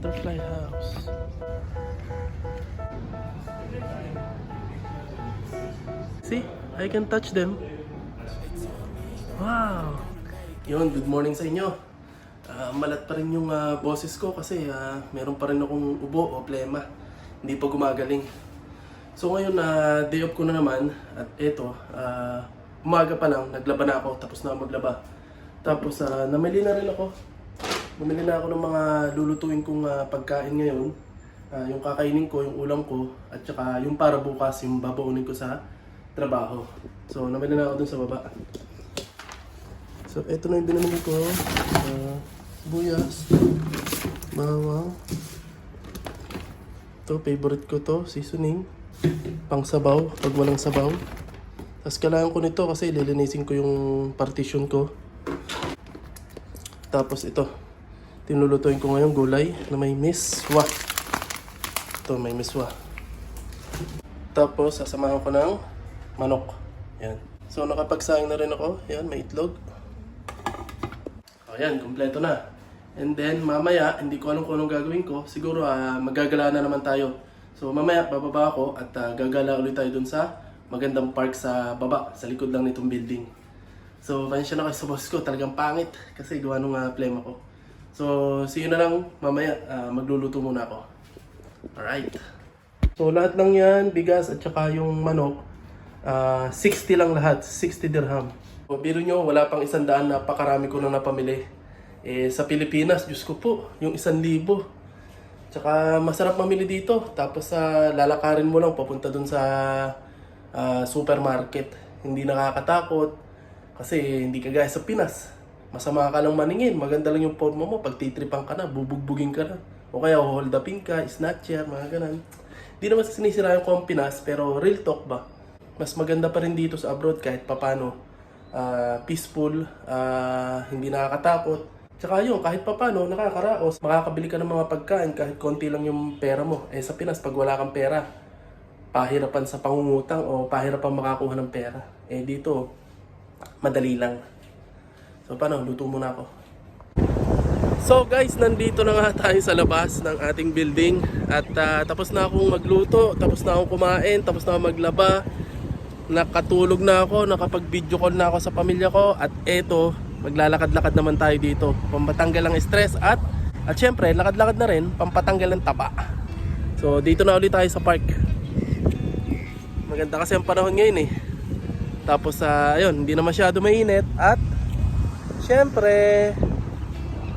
Butterfly house. See? I can touch them. Wow! Yun, good morning sa inyo. Ah, malat pa rin yung ah, boses ko kasi ah, meron pa rin akong ubo o plema. Hindi pa gumagaling. So ngayon na day off ko na naman at eto, ah, umaga pa lang, naglaba na ako, tapos na maglaba. Tapos ah, namili na rin ako. Bumili na ako ng mga lulutuin kong ah, pagkain ngayon. Ah, yung kakainin ko, yung ulam ko, at saka yung para bukas, yung babaunin ko sa trabaho. So namili na ako dun sa baba. So eto na yung binamili ko. Uh, buyas, bawang. Ito, favorite ko to, seasoning. Pang sabaw, pag walang sabaw. Tapos kailangan ko nito kasi lilinisin ko yung partition ko. Tapos ito, tinulutuin ko ngayon gulay na may miswa. Ito, may miswa. Tapos, sasamahan ko ng manok. Yan. So, nakapagsaing na rin ako. Yan, may itlog. O yan, kumpleto na. And then, mamaya, hindi ko alam kung anong gagawin ko. Siguro, ah, magagala na naman tayo. So, mamaya, bababa ako at ah, gagala ulit tayo dun sa magandang park sa baba, sa likod lang nitong building. So, pasensya na kayo sa boss ko. Talagang pangit kasi gawa nung uh, plema ko. So, see you na lang mamaya. Ah, magluluto muna ako. Alright. So, lahat lang yan, bigas at saka yung manok, ah, 60 lang lahat. 60 dirham. O, biro nyo, wala pang isang daan, napakarami ko na napamili. Eh, sa Pilipinas, Diyos ko po, yung isang libo. Tsaka masarap mamili dito. Tapos sa lalakarin mo lang papunta dun sa ah, supermarket. Hindi nakakatakot. Kasi hindi ka gaya sa Pinas. Masama ka lang maningin. Maganda lang yung forma mo. Pag titripan ka na, bubugbugin ka na. O kaya hold upin ka, snatcher, mga ganun. Hindi naman sa sinisiraan ko ang Pinas, pero real talk ba? Mas maganda pa rin dito sa abroad kahit papano. Ah, peaceful, ah, hindi nakakatakot. Tsaka yun, kahit papano, nakakaraos. Makakabili ka ng mga pagkain kahit konti lang yung pera mo. Eh sa Pinas, pag wala kang pera, pahirapan sa pangungutang o pahirapan makakuha ng pera. Eh dito, madali lang. So paano, luto muna ako. So guys, nandito na nga tayo sa labas ng ating building at ah, tapos na akong magluto, tapos na akong kumain, tapos na akong maglaba. Nakatulog na ako, nakapag-video call na ako sa pamilya ko at eto, maglalakad-lakad naman tayo dito. Pampatanggal ang stress at at syempre, lakad-lakad na rin, pampatanggal ng taba. So dito na ulit tayo sa park. Maganda kasi ang panahon ngayon eh. Tapos sa ayun, hindi na masyado mainit at syempre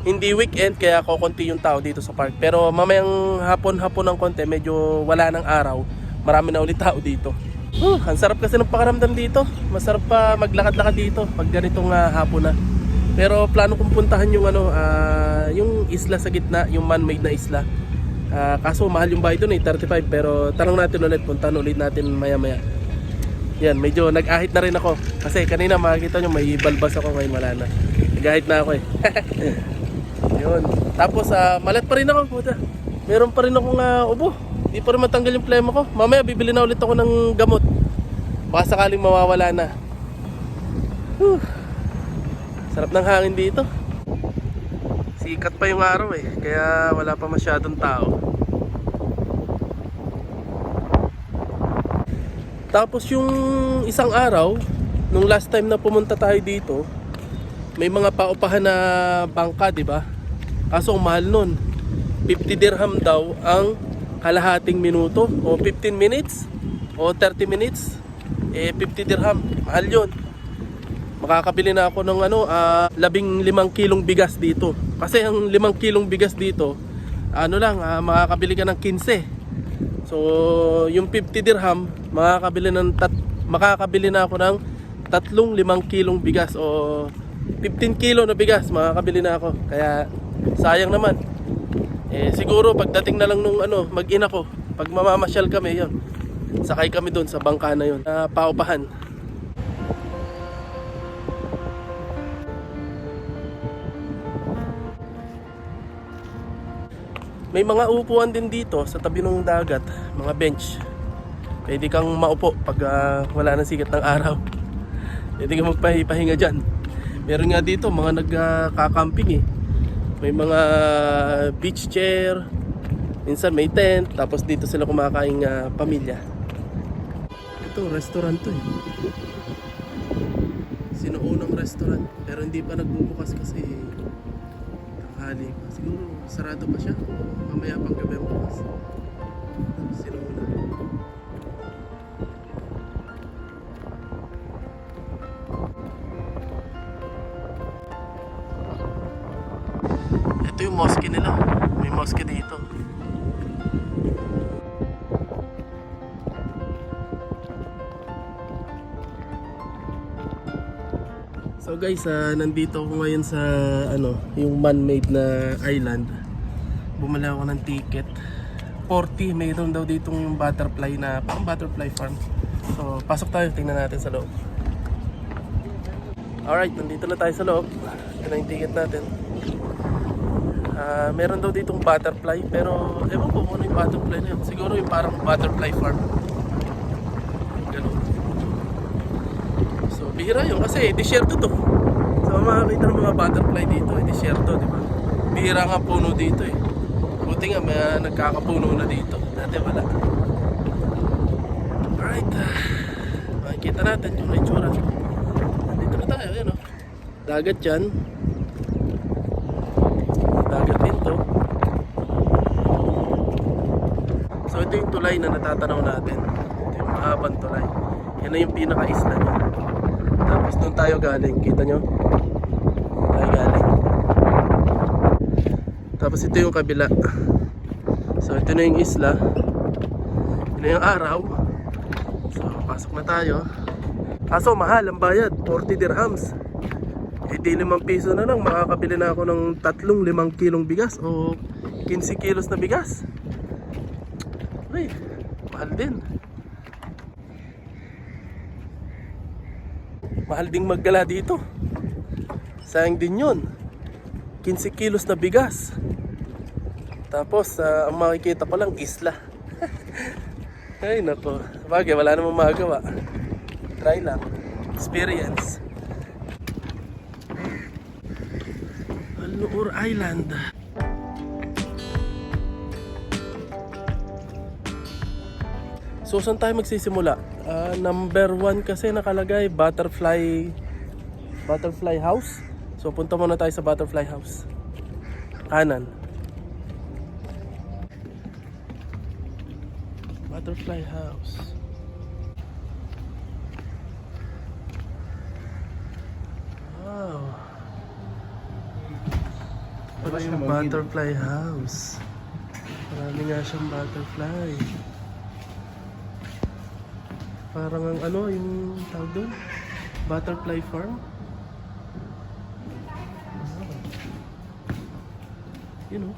hindi weekend kaya kokonti yung tao dito sa park. Pero mamayang hapon-hapon ng konti, medyo wala ng araw, marami na ulit tao dito. Uh, ang sarap kasi ng pakaramdam dito. Masarap pa maglakad-lakad dito pag ganitong ah, hapon na. Pero plano kong puntahan yung ano, ah, yung isla sa gitna, yung man-made na isla. Ah, kaso mahal yung bahay doon eh, 35. Pero tanong natin ulit, puntahan ulit natin maya-maya. Yan, medyo nag-ahit na rin ako. Kasi kanina makikita nyo may balbas ako ngayon wala na. Nag-ahit na ako eh. Yun. Tapos ah, malat pa rin ako. Puta. Meron pa rin akong ah, ubo. Di pa rin matanggal yung plema ko. Mamaya bibili na ulit ako ng gamot. Baka sakaling mawawala na. Whew. Sarap ng hangin dito. Sikat pa yung araw eh. Kaya wala pa masyadong tao. Tapos yung isang araw, nung last time na pumunta tayo dito, may mga paupahan na bangka, di ba? Kaso mahal nun. 50 dirham daw ang kalahating minuto. O 15 minutes? O 30 minutes? Eh 50 dirham. Mahal yun. Makakabili na ako ng ano ah, labing limang kilong bigas dito. Kasi ang limang kilong bigas dito ano lang ah, makakabili ka ng 15 so yung 50 dirham makakabili ng tat makakabili na ako ng tatlong limang kilong bigas. O 15 kilo na bigas makakabili na ako kaya sayang naman eh siguro pagdating na lang nung ano, mag-ina ko, pag mamamasyal kami, yon. Sakay kami doon sa bangka na yon, na paupahan. May mga upuan din dito sa tabi ng dagat, mga bench. Pwede kang maupo pag ah, wala nang sikat ng araw. Pwede kang magpahinga dyan. Meron nga dito mga nagkakamping eh. May mga beach chair. Minsan may tent. Tapos dito sila kumakain ah, pamilya. Ito, restaurant to eh. Sinuunang restaurant. Pero hindi pa nagbubukas kasi tanghali pa. Siguro sarado pa siya. Mamaya pang gabi bukas. Ito yung mosque nila. May mosque dito. So guys, ah, nandito ako ngayon sa ano, yung man-made na island. Bumili ako ng ticket. 40, mayroon daw dito yung butterfly na, pang butterfly farm. So, pasok tayo, tingnan natin sa loob. Alright, nandito na tayo sa loob. Ito na yung ticket natin. Ah, meron daw ditong butterfly, pero ewan ko kung ano yung butterfly na yun. Siguro yung parang butterfly farm. Ganun. So, bihira yun kasi disyerto to. So, makakita ng mga butterfly dito, eh, disyerto, di ba? Bihira nga puno dito eh. Buti nga, may ah, nagkakapuno na dito. Dati wala. Alright. ah, makikita natin yung itsura. Nandito na tayo, yun oh. Dagat yan. Dagat din to. So, ito yung tulay na natatanaw natin. Ito yung mahabang tulay. Yan yung pinaka-isla niya. Tapos doon tayo galing, kita nyo? Tayo galing. Tapos ito yung kabila. So ito na yung isla. Ito yung araw. So pasok na tayo. Kaso mahal ang bayad, 40 dirhams. Eh di 5 piso na lang, makakabili na ako ng tatlong 5 kilong bigas o 15 kilos na bigas. Uy, mahal din. Mahal ding maggala dito. Sayang din yun. 15 kilos na bigas. Tapos, ah, ang makikita ko lang, isla. Ay, nako. Bagay, wala namang magawa. Try lang. Experience. Aluur Island. So, saan tayo magsisimula? Ah, number one kasi nakalagay, butterfly butterfly house. So, punta muna tayo sa butterfly house. Kanan. Butterfly house. Wow. Ito yung butterfly house. Marami nga siyang butterfly. Parang ang ano, yung tawag doon? Butterfly farm? You know.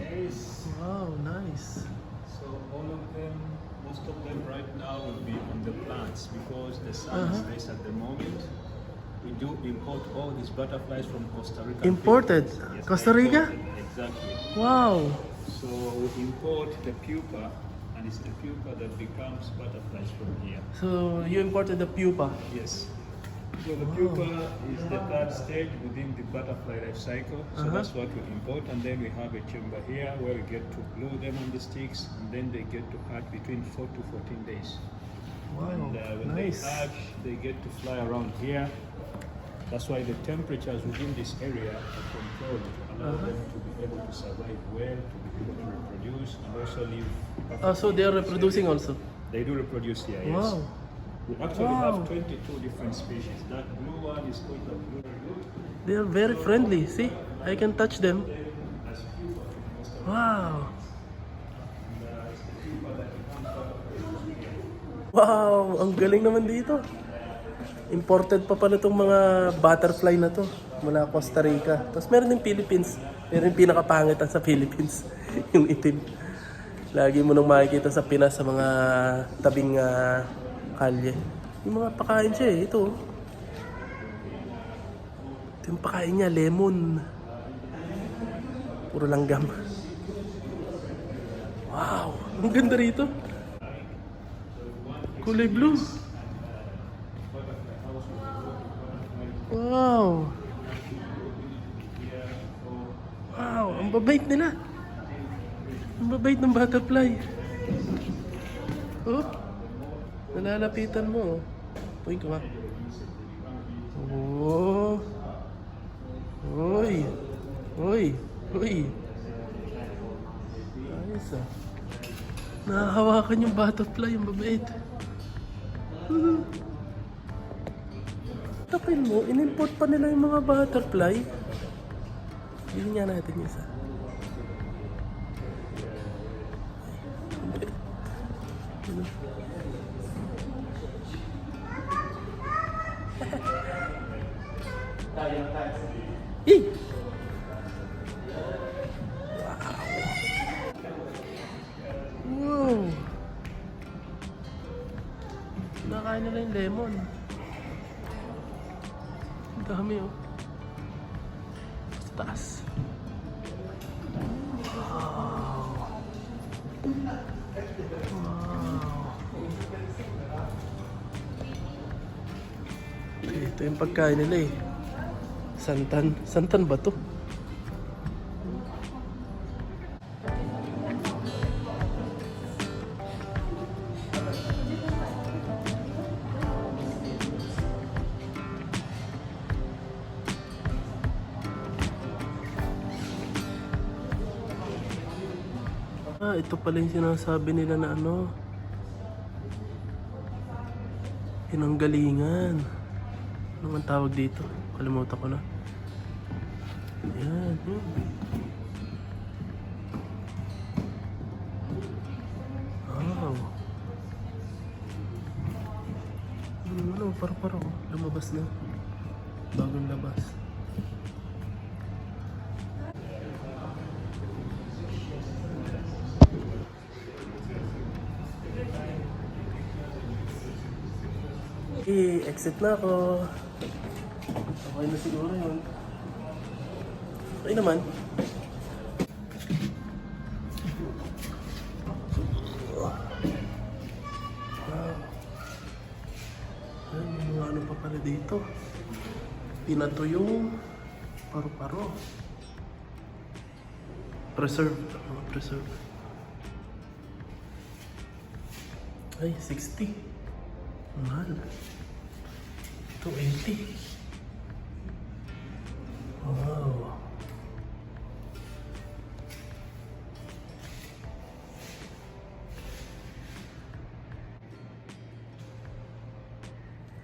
Yes. Wow, nice. So all of them, most of them right now will be on the plants because the sun Uh-huh. is less at the moment. We do import all these butterflies from Costa Rica. Imported? Yes, Costa Rica? imported, Exactly. Wow. So we import the pupa, and it's the pupa that becomes butterflies from here. So, you imported the pupa. Yes. So the pupa is the third stage within the butterfly life cycle. So Uh-huh. that's what we import, and then we have a chamber here where we get to glue them on the sticks, and then they get to hatch between four to fourteen days. Wow, and uh, when they hatch, they get to fly around here. That's why the temperatures within this area are controlled allow Uh-huh. them to be able to survive well, to be able to reproduce, and also live. Oh, so they are reproducing also. They do reproduce here. Yes. Wow. We actually Wow. have 22 different species. That blue one is called the blue blue. They are very friendly. See? I can touch them. Wow. Wow, ang galing naman dito. Imported pa pala itong mga butterfly na to mula Costa Rica. Tapos meron din Philippines. Pero yung pinakapangit ang sa Philippines, yung itim. Lagi mo nang makikita sa Pinas sa mga tabing ah, kalye. Yung mga pakain siya eh, ito. oh. Ito yung pakain niya, lemon. Puro langgam. Wow! Ang ganda rito. Kulay blue. Wow! Wow! Ang babait nila! Ang babait ng butterfly! Oh! Nalalapitan mo oh. Uy, kuma. Oh! Uy! Uy! Uy! Ayos ah. Nahahawakan yung butterfly, yung babait. Tapin mo, in-import pa nila yung mga butterfly. Yun nga natin isa. Dami oh. Sa taas. Wow. Wow. Ito yung pagkain nila eh. Santan. Santan ba to? Ito pala yung sinasabi nila na ano. Pinanggalingan. Ano man tawag dito? Kalimutan ko na. Yan, yun. Wow. Ano, ano, paro-paro. Lumabas na. Bagong labas. Exit na ako. Okay na siguro yun. Okay naman. Wow. Ay, mga ano pa pala dito. Pinatuyong paru-paro. Preserve. Mga preserve. Ay, 60. Mahal. 280. Wow.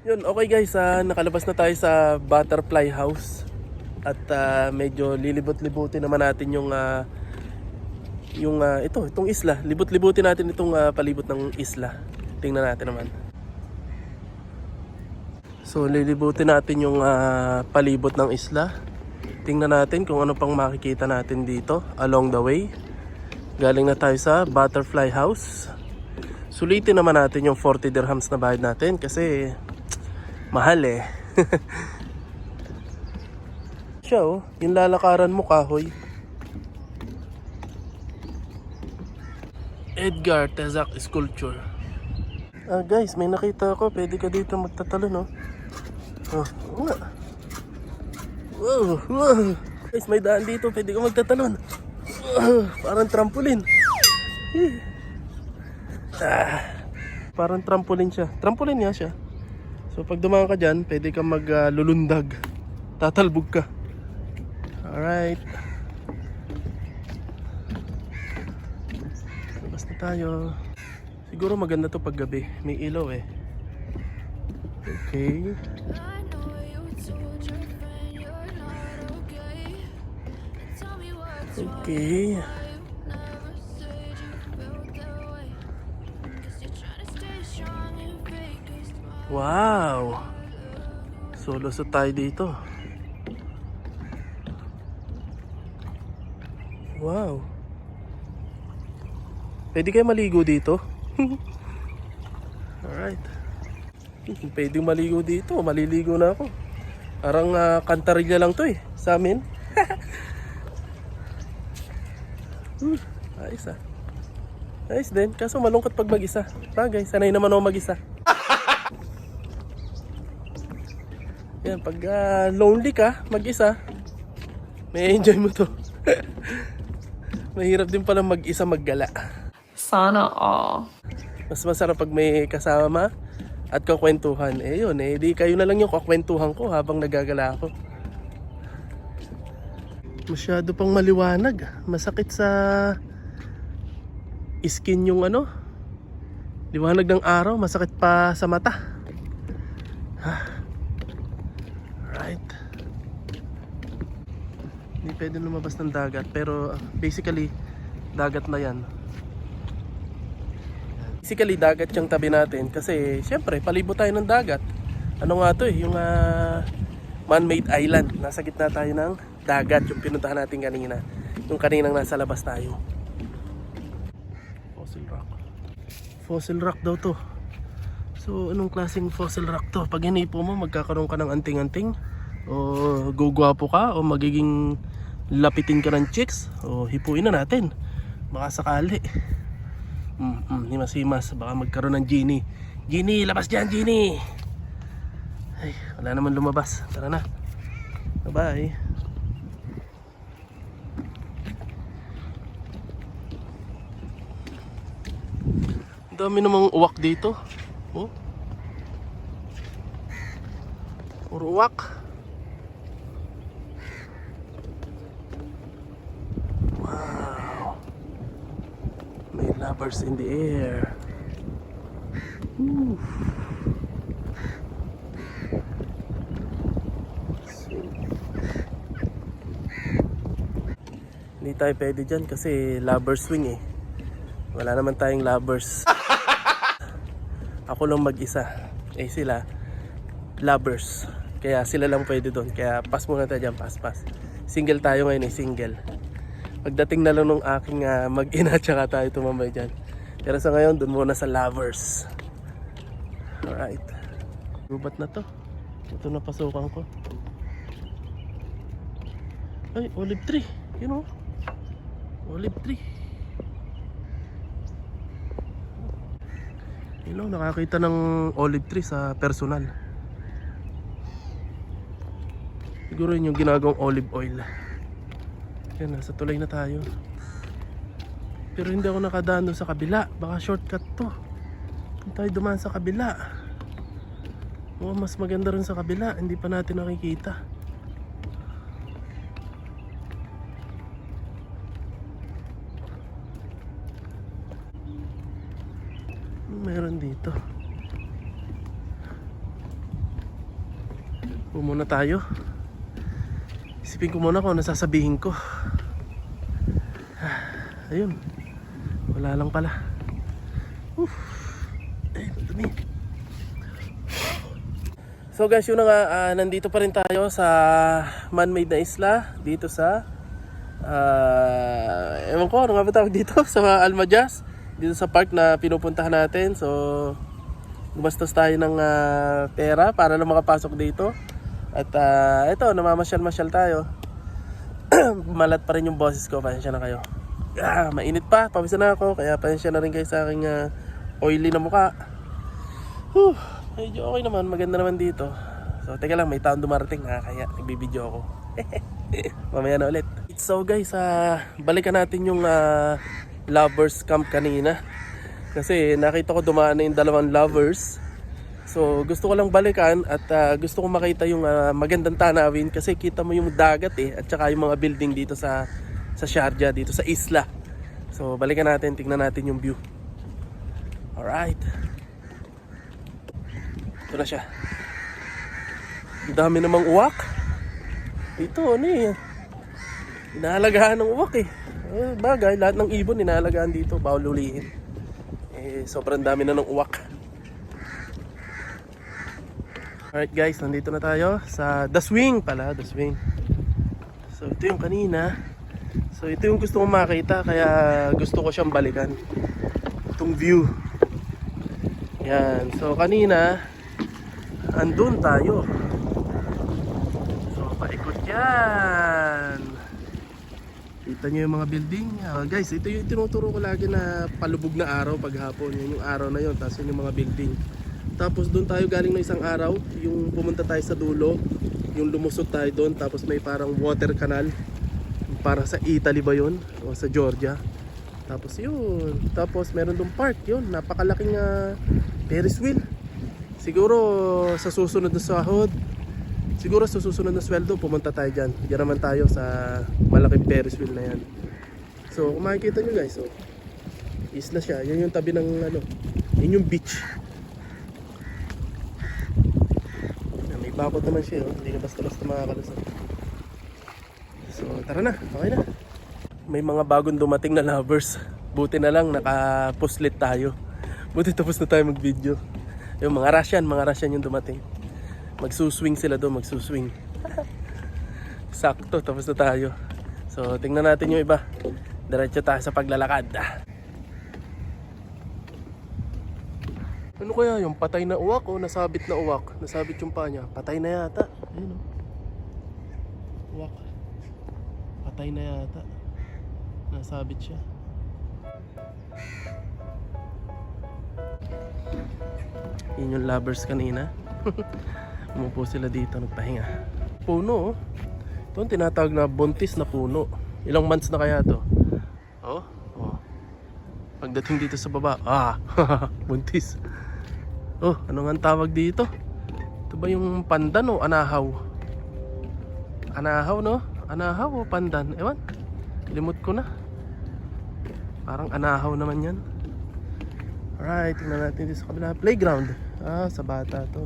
Yun, okay guys, ah, nakalabas na tayo sa butterfly house. At ah, medyo lilibot-libutin naman natin yung ah, yung ah, ito, itong isla. Libot-libutin natin itong ah, palibot ng isla. Tingnan natin naman. So lilibutin natin yung ah, palibot ng isla. Tingnan natin kung ano pang makikita natin dito along the way. Galing na tayo sa Butterfly House. Sulitin naman natin yung 40 dirhams na bayad natin kasi mahal eh. Siya oh, yung lalakaran mo kahoy. Edgar Tezak Sculpture. Ah guys, may nakita ako. Pwede ka dito magtatalo, no? Oh. Wow, wow. Guys, may daan dito. Pwede ka magtatalon. Wow, parang trampoline. Ah, parang trampoline siya. Trampoline nga siya. So pag dumaan ka dyan, pwede ka maglulundag. Tatalbog ka. Alright. Labas na tayo. Siguro maganda to pag gabi. May ilaw eh. Okay. Okay. Wow! Solo sa tayo dito. Wow. Pwede kayo maligo dito? Alright. Pwede maligo dito. Maliligo na ako. Parang uh, kantarilya lang to eh. Sa amin. Hmm, Ayos ah. Ayos din. Kaso malungkot pag mag-isa. Bagay, sanay naman ako mag-isa. Yan, pag ah, lonely ka, mag-isa, may enjoy mo to. Mahirap din pala mag-isa maggala. Sana all. Mas masarap pag may kasama at kakwentuhan. Eh yun, eh di kayo na lang yung kakwentuhan ko habang nagagala ako. Masyado pang maliwanag. Masakit sa skin yung ano. Liwanag ng araw, masakit pa sa mata. Ha. Right. Hindi pwede lumabas ng dagat pero basically dagat na yan. Basically, dagat yung tabi natin kasi syempre, palibot tayo ng dagat. Ano nga to eh, yung ah, man-made island. Nasa gitna tayo ng dagat, yung pinuntahan natin kanina. Yung kaninang nasa labas tayo. Fossil rock. Fossil rock daw to. So, anong klaseng fossil rock to? Pag hinipo mo, magkakaroon ka ng anting-anting? O gugwapo ka? O magiging lapitin ka ng chicks? O hipuin na natin. Baka sakali. Mm, mm, himas-himas. Baka magkaroon ng genie. Genie, labas dyan, genie! Ay, wala naman lumabas. Tara na. Bye-bye. Dami namang uwak dito. Oh. Puro uwak. Wow. May lovers in the air. Woo. Hindi tayo pwede dyan kasi lovers swing eh. Wala naman tayong lovers. Ako lang mag-isa. Eh sila, lovers. Kaya sila lang pwede doon. Kaya pass muna tayo dyan, pass pass. Single tayo ngayon eh, single. Pagdating na lang nung aking ah, mag-ina tsaka tayo tumambay dyan. Pero sa ngayon, doon muna sa lovers. Alright. Gubat na to. Ito na pasukan ko. Ay, olive tree. You know? Olive tree. You know, nakakita ng olive tree sa personal. Siguro yun yung ginagawang olive oil. Yan, nasa tulay na tayo. Pero hindi ako nakadaan doon sa kabila. Baka shortcut to. Kung tayo dumaan sa kabila. Oo, mas maganda rin sa kabila. Hindi pa natin nakikita. Ano Meron dito. Pumuna tayo. Isipin ko muna kung ano sasabihin ko. Ayun. Wala lang pala. Oof. Eh, dumi. So guys, yun na nga, ah, nandito pa rin tayo sa man-made na isla dito sa ah, ewan ko, ano nga ba tawag dito? Sa Almajas dito sa park na pinupuntahan natin. So gumastos tayo ng ah, pera para lang makapasok dito. At ah, ito, namamasyal-masyal tayo. Malat pa rin yung boses ko, pasensya na kayo. Ah, mainit pa, pawisa na ako, kaya pasensya na rin kayo sa aking ah, oily na mukha. Whew, medyo okay naman, maganda naman dito. So, teka lang, may taon dumarating ha, kaya nagbibideo ako. Mamaya na ulit. So guys, ah, balikan natin yung ah, lovers camp kanina. Kasi nakita ko dumaan na yung dalawang lovers. So gusto ko lang balikan at ah, gusto ko makita yung ah, magandang tanawin kasi kita mo yung dagat eh at saka yung mga building dito sa sa Sharjah dito sa isla. So balikan natin, tingnan natin yung view. Alright. Ito na siya. Ang dami namang uwak. Dito ano eh. Inaalagaan ng uwak eh. eh. Bagay, lahat ng ibon inaalagaan dito. Bawal ulihin. Eh, sobrang dami na ng uwak. Alright guys, nandito na tayo sa The Swing pala, The Swing. So ito yung kanina. So ito yung gusto kong makita kaya gusto ko siyang balikan. Itong view. Yan. So kanina andun tayo. So paikot yan. Kita nyo yung mga building. Ah, guys, ito yung tinuturo ko lagi na palubog na araw paghapon. Yan yung araw na yun. Tapos yun yung mga building. Tapos doon tayo galing ng isang araw. Yung pumunta tayo sa dulo. yung lumusot tayo doon tapos may parang water canal para sa Italy ba yun? O sa Georgia? Tapos yun. Tapos meron doon park yun. Napakalaking ah, Ferris wheel. Siguro sa susunod na sahod siguro sa susunod na sweldo pumunta tayo dyan. Diyan naman tayo sa malaking Ferris wheel na yan. So kung makikita nyo guys so, isla siya. Yun yung tabi ng ano yun yung beach may bakod naman siya oh. hindi na basta basta makakalusot So tara na, okay na. May mga bagong dumating na lovers. Buti na lang nakapuslit tayo. Buti tapos na tayo mag-video. Yung mga Russian, mga Russian yung dumating. Magsuswing sila doon, magsuswing. Sakto, tapos na tayo. So tingnan natin yung iba. Diretso tayo sa paglalakad. Ano kaya yung patay na uwak o nasabit na uwak? Nasabit yung paa niya. Patay na yata. Ayun o. Uwak. Patay na yata. Nasabit siya. Yun yung lovers kanina. Umupo sila dito, nagpahinga. Puno oh. Ito ang tinatawag na buntis na puno. Ilang months na kaya to? Oh, oh. Pagdating dito sa baba, ah, buntis. Oh, ano nga tawag dito? Ito ba yung pandan o anahaw? Anahaw no? Anahaw o pandan? Ewan. Limot ko na. Parang anahaw naman yan. Alright, tingnan natin dito sa kabila. Playground. Ah, sa bata to.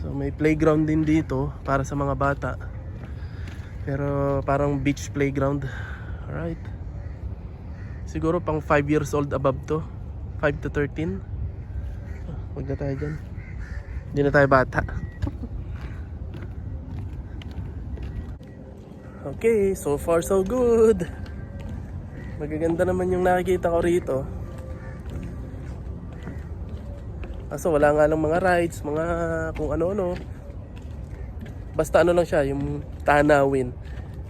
So may playground din dito para sa mga bata. Pero parang beach playground. Alright. Siguro pang 5 years old above to. 5 to 13. Huwag na tayo dyan. Hindi na tayo bata. Okay, so far so good. Magaganda naman yung nakikita ko rito. Kaso wala nga lang mga rides, mga kung ano-ano. Basta ano lang siya, yung tanawin,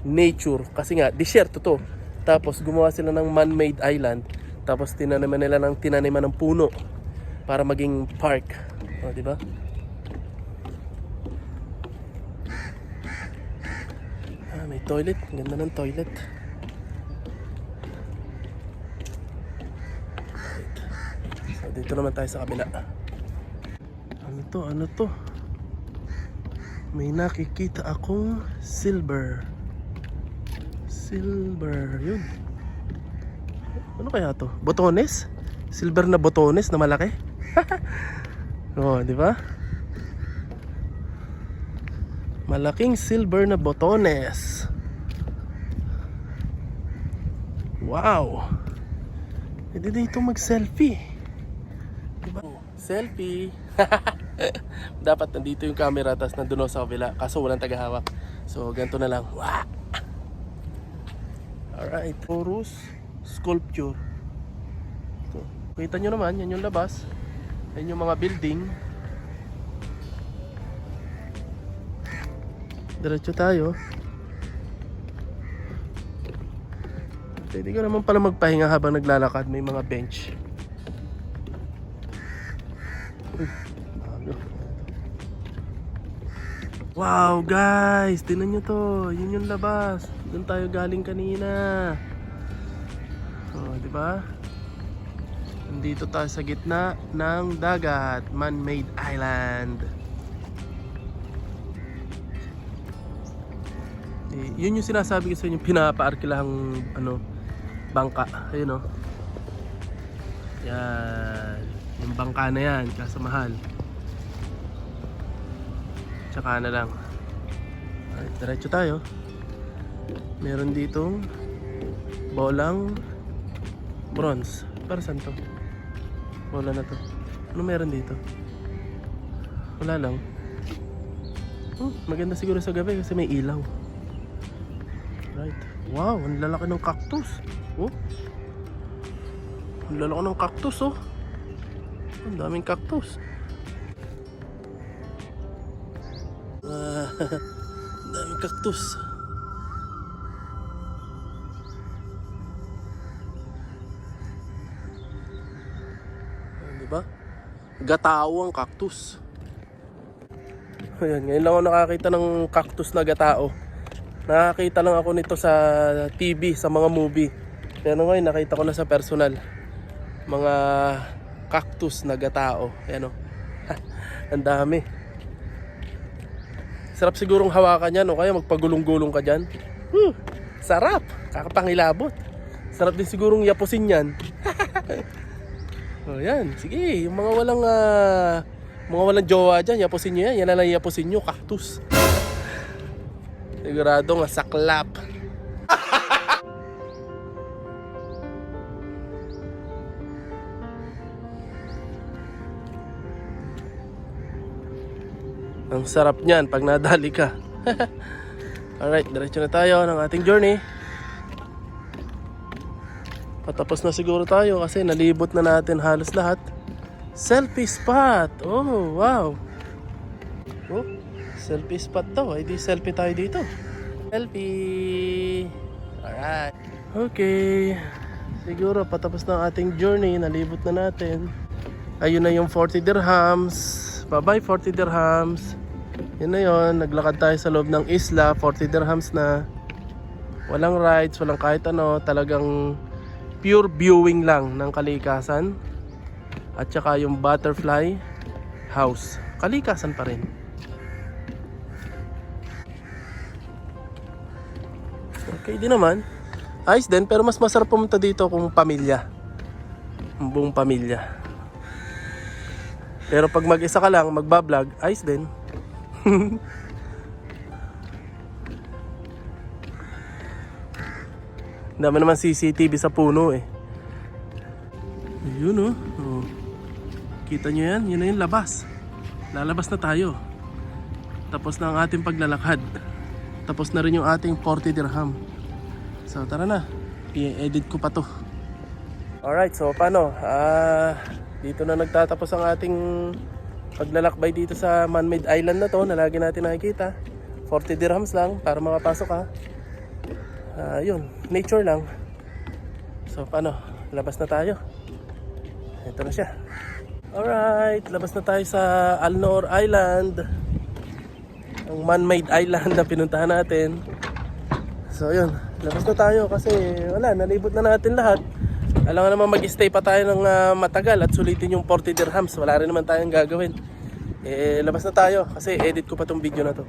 nature. Kasi nga, disyerto to. Tapos gumawa sila ng man-made island. Tapos tinaniman nila ng tinaniman ng puno para maging park. O, di ba? Ah, may toilet. Ganda ng toilet. So, dito naman tayo sa kabila. Ano to? Ano to? May nakikita akong silver. Silver. Yun. Ano kaya to? Botones? Silver na botones na malaki? oh, di ba? Malaking silver na botones. Wow! Pwede dito mag-selfie. Diba? Selfie! Dapat nandito yung camera tapos nandun sa kabila. Kaso walang tagahawak. So, ganito na lang. Alright. Horus sculpture. Ito. Kita nyo naman, yan yung labas. Yan yung mga building. Diretso tayo. Pwede ka naman pala magpahinga habang naglalakad. May mga bench. Wow guys, tinan nyo to. Yun yung labas. Doon tayo galing kanina. Oh, di ba? Nandito tayo sa gitna ng dagat, man-made island. Eh, yun yung sinasabi ko sa inyo, pinapaarkilahang ano, bangka. Ayun o. Yan. Yung bangka na yan, kaso mahal. Tsaka na lang. Alright, diretso tayo. Meron ditong bolang bronze. Para saan to? Bola na to. Ano meron dito? Wala lang. Hmm, maganda siguro sa gabi kasi may ilaw. Right. Wow, ang lalaki ng cactus. Oh. Ang lalaki ng cactus, oh. Ang daming cactus. Ang daming cactus. Gatao ang cactus. Ayan, ngayon lang ako nakakita ng cactus na gatao. Nakakita lang ako nito sa TV, sa mga movie. Pero ngayon nakita ko na sa personal. Mga cactus na gatao. Ayan o. Ang dami. Sarap sigurong hawakan yan o kaya magpagulong-gulong ka dyan. Whew, sarap. Kakapangilabot. Sarap din sigurong yapusin yan. Yan. Sige, yung mga walang ah, mga walang jowa dyan, yapusin nyo yan. Yan na lang yapusin nyo, cactus. Sigurado nga saklap. Ang sarap niyan pag nadali ka. Alright, diretso na tayo ng ating journey. Patapos na siguro tayo kasi nalibot na natin halos lahat. Selfie spot! Oh, wow! Oh, selfie spot to. Ay di selfie tayo dito. Selfie! Alright. Okay. Siguro patapos na ang ating journey. Nalibot na natin. Ayun na yung 40 dirhams. Bye-bye 40 dirhams. Yun na yun. Naglakad tayo sa loob ng isla. 40 dirhams na. Walang rides, walang kahit ano. Talagang pure viewing lang ng kalikasan. At saka yung butterfly house. Kalikasan pa rin. Okay din naman. Ayos din, pero mas masarap pumunta dito kung pamilya. Ang buong pamilya. Pero pag mag-isa ka lang, magbablog, ayos din. Dami naman CCTV sa puno eh. Yun oh. oh. Kita nyo yan? Yun na yung labas. Lalabas na tayo. Tapos na ang ating paglalakad. Tapos na rin yung ating 40 dirham. So tara na. I-edit ko pa to. Alright, so paano? Ah, dito na nagtatapos ang ating paglalakbay dito sa man-made island na to na lagi natin nakikita. 40 dirhams lang para makapasok ka. Ah, yun, nature lang. So paano? Labas na tayo. Ito na siya. Alright, labas na tayo sa Alnor Island. Ang man-made island na pinuntahan natin. So yun, labas na tayo kasi wala, nalibot na natin lahat. Alam nga naman mag-stay pa tayo ng ah, matagal at sulitin yung 40 dirhams. Wala rin naman tayong gagawin. Eh, labas na tayo kasi edit ko pa tong video na to.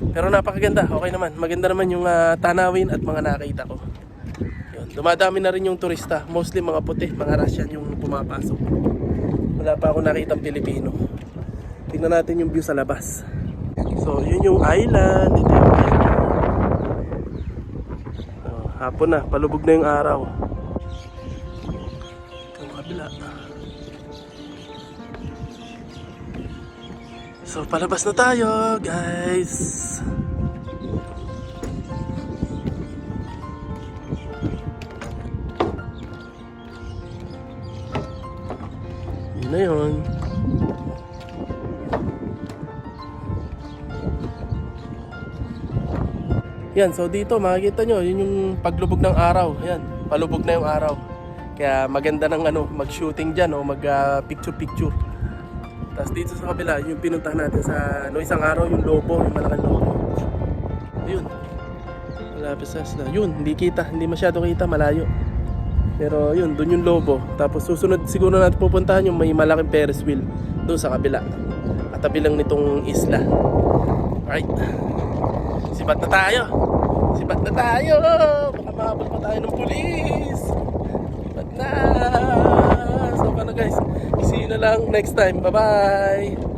Pero napakaganda, okay naman. Maganda naman yung ah, tanawin at mga nakita ko. Yun, dumadami na rin yung turista. Mostly mga puti, mga Russian yung pumapasok. Wala pa ako nakitang Pilipino. Tingnan natin yung view sa labas. So, yun yung island. Ito yung island. Oh, hapon na, palubog na yung araw. So, palabas na tayo, guys. Yun na. Yan, so dito makikita nyo, yun yung paglubog ng araw. Yan, palubog na yung araw. Kaya maganda ng ano, mag-shooting dyan o mag-picture-picture. Tapos dito sa kabila, yung pinuntahan natin sa no, isang araw, yung lobo, yung malaking lobo. Ayun. Malapit sa isla. Yun, hindi kita, hindi masyado kita, malayo. Pero yun, dun yung lobo. Tapos susunod siguro natin pupuntahan yung may malaking Ferris wheel doon sa kabila. Katabi lang nitong isla. Alright. Sibat na tayo. Sibat na tayo. Baka mahabol pa tayo ng pulis. Sibat na. So paano guys? See you na lang next time. Bye-bye.